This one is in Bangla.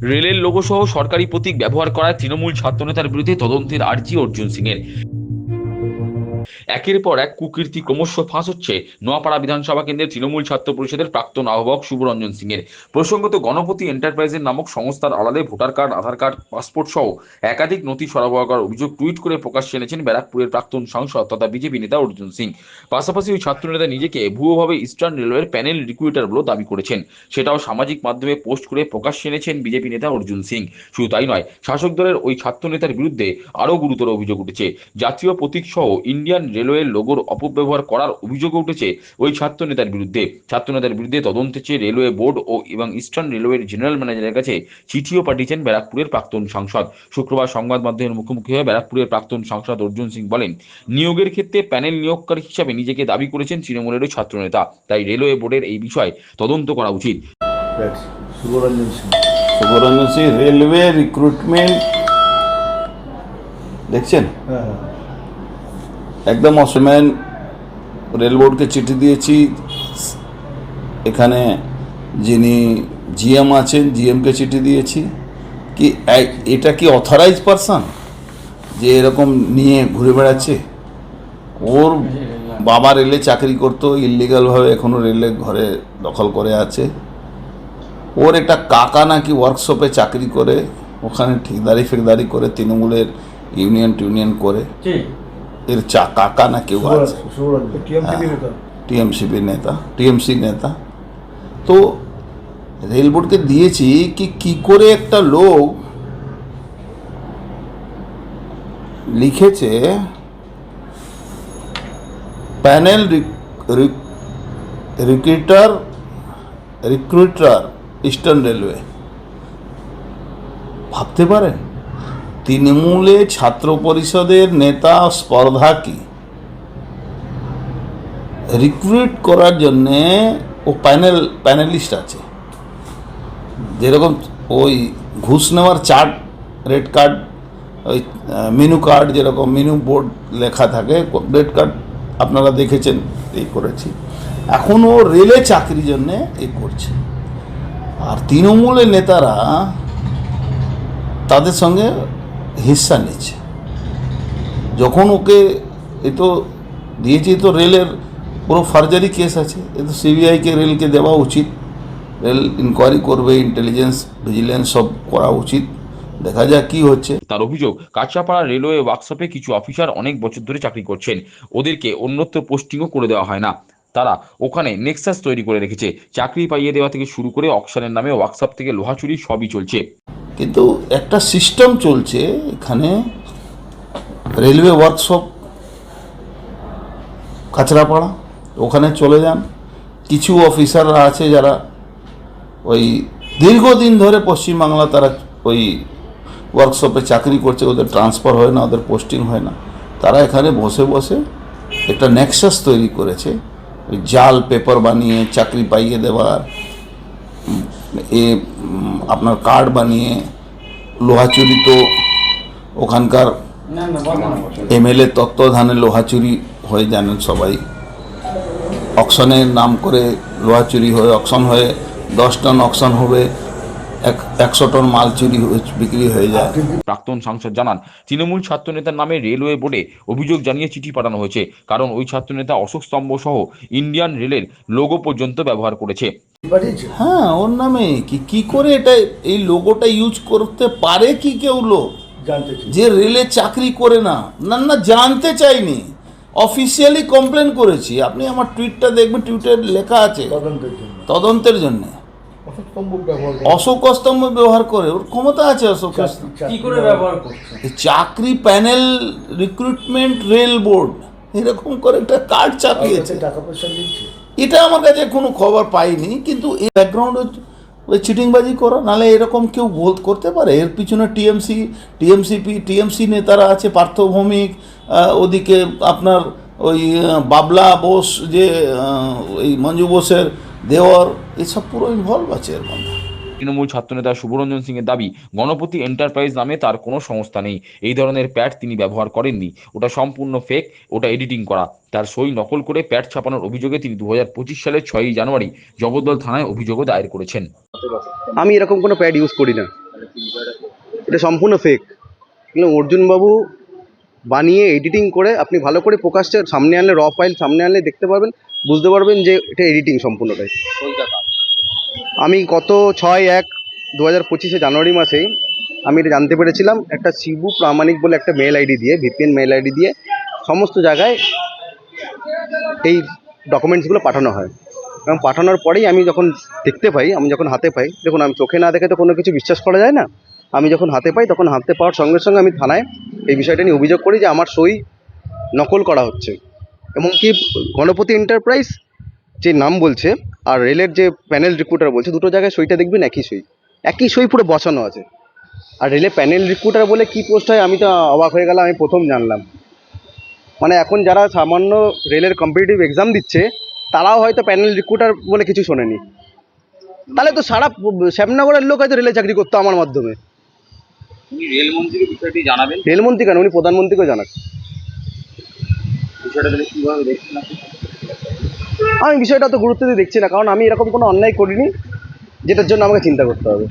রেলের লোগো সহ সরকারি প্রতীক ব্যবহার করায় তৃণমূল ছাত্রনেতার বিরুদ্ধে তদন্তের আর্জি অর্জুন সিং এর একের পর এক কুকীর্তি ক্রমশ ফাঁস হচ্ছে। নোয়াপাড়া বিধানসভা কেন্দ্রের তৃণমূল ছাত্র পরিষদের প্রাক্তন আহ্বায়ক শুভরঞ্জন সিং এর। প্রসঙ্গত গণপতি এন্টারপ্রাইজের নামক সংস্থার আড়ালে voter card, Aadhaar card, passport সহ একাধিক নথি সরবরাহ করার অভিযোগ টুইট করে প্রকাশ্যে এনেছেন ব্যারাকপুরের প্রাক্তন সাংসদ তথা বিজেপি নেতা অর্জুন সিং। পাশাপাশি ওই ছাত্রনেতা নিজেকে ভুয়োভাবে ইস্টার্ন রেলওয়ের প্যানেল রিক্রুইটার বলে দাবি করেছেন। সেটাও সামাজিক মাধ্যমে পোস্ট করে প্রকাশ্যে এনেছেন বিজেপি নেতা অর্জুন সিং। শুধু তাই নয়, শাসক দলের ওই ছাত্র নেতার বিরুদ্ধে আরও গুরুতর অভিযোগ উঠেছে। জাতীয় প্রতীক সহ ইন্ডিয়ান রেলওয়ের লোগোর অপব্যবহার করার অভিযোগ উঠেছে ওই ছাত্র নেতার বিরুদ্ধে। ছাত্র নেতার বিরুদ্ধে তদন্তে চেয়ে রেলওয়ে বোর্ড ও এবং ইস্টার্ন রেলওয়ের জেনারেল ম্যানেজারের কাছে চিঠিও পাঠিয়েছেন ব্যারাকপুরের প্রাক্তন সাংসদ। শুক্রবার সংবাদ মাধ্যমের মুখোমুখি হয়ে ব্যারাকপুরের প্রাক্তন সাংসদ অর্জুন সিং বলেন নিয়োগের ক্ষেত্রে প্যানেল নিয়োগকারী হিসাবে নিজেকে দাবি করেছেন তৃণমূলের ওই ছাত্র নেতা তাই রেলওয়ে বোর্ডের এই বিষয়ে তদন্ত করা উচিত। সিং সুবরঞ্জন রেলওয়ে রিক্রুটমেন্ট দেখছেন? হ্যাঁ হ্যাঁ। একদম অসম্যান রেল বোর্ডকে চিঠি দিয়েছি। এখানে যিনি জিএম আছেন, জিএমকে চিঠি দিয়েছি। কি এটা কি অথরাইজ পারসন যে এরকম নিয়ে ঘুরে বেড়াচ্ছে? ওর বাবা রেলে চাকরি করতো ইলিগালভাবে এখনও রেলে ঘরে দখল করে আছে। ওর একটা কাকা নাকি ওয়ার্কশপে চাকরি করে, ওখানে ঠিকদারি ফেকদারি করে, তৃণমূলের ইউনিয়ন টিউনিয়ন করে এর চা কাকা না কেউ আছে শুভরঞ্জন টিএমসিপি নেতা টিএমসিপি নেতা টিএমসি নেতা তো রেল বোর্ডকে দিয়েছি কি কি করে একটা লোক লিখেছে panel recruiter recruiter eastern railway ভাবতে পারেন তৃণমূলে ছাত্র পরিষদের নেতা স্পর্ধা কি? রিক্রুট করার জন্যে ও প্যানেল প্যানেলিস্ট আছে। যেরকম ওই ঘুষ নেওয়ার চার্ট রেড কার্ড ওই মেনু কার্ড যেরকম মেনু বোর্ড লেখা থাকে রেড কার্ড আপনারা দেখেছেন, এই করেছি। এখন ও রেলে চাকরির জন্যে এ করছে। আর তৃণমূলের নেতারা তাদের সঙ্গে হিস্সা নিচ্ছে। যখন ওকে এ তো দিয়েছি, তো রেলের পুরো ফার্জারি কেস আছে, এ তো সিবিআইকে রেলকে দেওয়া উচিত। রেল ইনকোয়ারি করবে ইন্টেলিজেন্স ভিজিলেন্স সব করা উচিত। দেখা যাক কি হচ্ছে। তার অভিযোগ, কাঁচাপাড়া রেলওয়ে ওয়ার্কশপে কিছু অফিসার অনেক বছর ধরে চাকরি করছেন। ওদেরকে অন্যত্র পোস্টিংও করে দেওয়া হয় না। তারা ওখানে নেক্সাস তৈরি করে রেখেছে। চাকরি পাইয়ে দেওয়া থেকে শুরু করে অকশনের নামে ওয়ার্কশপ থেকে লোহা চুরি সবই চলছে। কিন্তু একটা সিস্টেম চলছে এখানে রেলওয়ে ওয়ার্কশপ, কাঁচরাপাড়া, ওখানে চলে যান। কিছু অফিসাররা আছে যারা ওই দীর্ঘদিন ধরে পশ্চিমবাংলা তারা ওই ওয়ার্কশপে চাকরি করছে, ওদের ট্রান্সফার হয় না, ওদের পোস্টিং হয় না। তারা এখানে বসে বসে একটা নেক্সাস তৈরি করেছে। জাল পেপার বানিয়ে, চাকরি পাইয়ে দেওয়ার এ আপনার কার্ড বানিয়ে লোহা চুরি তো ওখানকার এমএলএ তত্ত্বাবধানে লোহা চুরি হয়ে জানেন সবাই। অকশনের নাম করে লোহা চুরি হয়ে অকশন হয়ে দশ টন অকশন হবে। একশো টন মাল চুরি হয়ে- বিক্রি হয়ে যায়। প্রাক্তন সাংসদ জানান তৃণমূল ছাত্রনেতার নামে রেলওয়ে বোর্ডে অভিযোগ জানিয়ে চিঠি পাঠানো হয়েছে কারণ ওই ছাত্রনেতা অশোক স্তম্ভ সহ ইন্ডিয়ান রেলের লোগো পর্যন্ত ব্যবহার করেছে। হ্যাঁ ওর নামে। কি কি করে এটা এই লোগোটা ইউজ করতে পারে কি কেউ লোক? যে রেলে চাকরি করে না। না না জানতে চাইনি। অফিসিয়ালি কমপ্লেন করেছি। আপনি আমার টুইটটা দেখবেন টুইটার লেখা আছে। তদন্তের জন্য। তদন্তের জন্য। অশোক স্তম্ভ ব্যবহার করে ওর ক্ষমতা আছে অশোক চাকরি- কি করে ব্যবহার করছে? চাকরি প্যানেল রিক্রুটমেন্ট রেল বোর্ড এরকম করে একটা কার্ড কার চাপিয়েছে। টাকা পয়সা এটা আমার কাছে কোনো খবর পাইনি কিন্তু এই ব্যাকগ্রাউন্ড ওই চিটিংবাজি করা নালে এরকম কেউ বল করতে পারে। এর পিছনে টিএমসি টিএমসিপি টিএমসি নেতারা আছে পার্থভৌমিক আহ, ওদিকে আপনার ওই বাবলা বোস যে ওই মঞ্জু বোসের দেওয়ার এসব পুরো ইনভলভ আছে এর মধ্যে। তৃণমূল ছাত্রনেতা শুভরঞ্জন সিং এর দাবি গণপতি এন্টারপ্রাইজ নামে তার কোনো সংস্থা নেই। এই ধরনের প্যাড তিনি ব্যবহার করেননি। ওটা সম্পূর্ণ ফেক ওটা এডিটিং করা। তার সই নকল করে প্যাড ছাপানোর অভিযোগে তিনি দু হাজার পঁচিশ সালের ছয়ই জানুয়ারি জগদ্দল থানায় অভিযোগও দায়ের করেছেন। আমি এরকম কোনো প্যাড ইউজ করি না। এটা সম্পূর্ণ ফেক কিন্তু অর্জুনবাবু বানিয়ে এডিটিং করে আপনি ভালো করে প্রকাশ্যে সামনে আনলে র ফাইল সামনে আনলে দেখতে পারবেন বুঝতে পারবেন যে এটা এডিটিং সম্পূর্ণটাই। আমি গত ছয় এক দু হাজার পঁচিশে জানুয়ারি মাসেই আমি এটা জানতে পেরেছিলাম একটা শিবু প্রামাণিক বলে একটা মেল আইডি দিয়ে ভিপিএন মেল আইডি দিয়ে সমস্ত জায়গায় এই ডকুমেন্টসগুলো পাঠানো হয়। এবং পাঠানোর পরেই আমি যখন দেখতে পাই আমি যখন হাতে পাই দেখুন আমি চোখে না দেখে তো কোনো কিছু বিশ্বাস করা যায় না আমি যখন হাতে পাই তখন হাতে পাওয়ার সঙ্গে সঙ্গে আমি থানায় এই বিষয়টা নিয়ে অভিযোগ করি যে আমার সই নকল করা হচ্ছে। এবং কি গণপতি এন্টারপ্রাইজ যে নাম বলছে আর রেলের যে প্যানেল রিক্রুটার বলছে, দুটো জায়গায় সইটা দেখবেন একই সই। একই সই পুরো বসানো আছে। আর রেলে প্যানেল রিক্রুটার বলে কি পোস্ট হয় আমি তো অবাক হয়ে গেলাম, আমি প্রথম জানলাম। মানে এখন যারা সামান্য রেলের কম্পিটিটিভ এক্সাম দিচ্ছে, তারাও হয়তো প্যানেল রিক্রুটার বলে কিছু শোনেনি। তাহলে তো সারা শ্যামনগরের লোক হয়তো রেলে চাকরি করতো আমার মাধ্যমে। বিষয়টি জানাবেন? রেলমন্ত্রী কেন? উনি প্রধানমন্ত্রীকেও জানাক। বিষয়টা তাহলে কীভাবে দেখছেন আপনি? আমি বিষয়টা তো গুরুত্ব দিয়ে দেখছি না কারণ আমি এরকম কোনো অন্যায় করিনি যেটার জন্য আমাকে চিন্তা করতে হবে।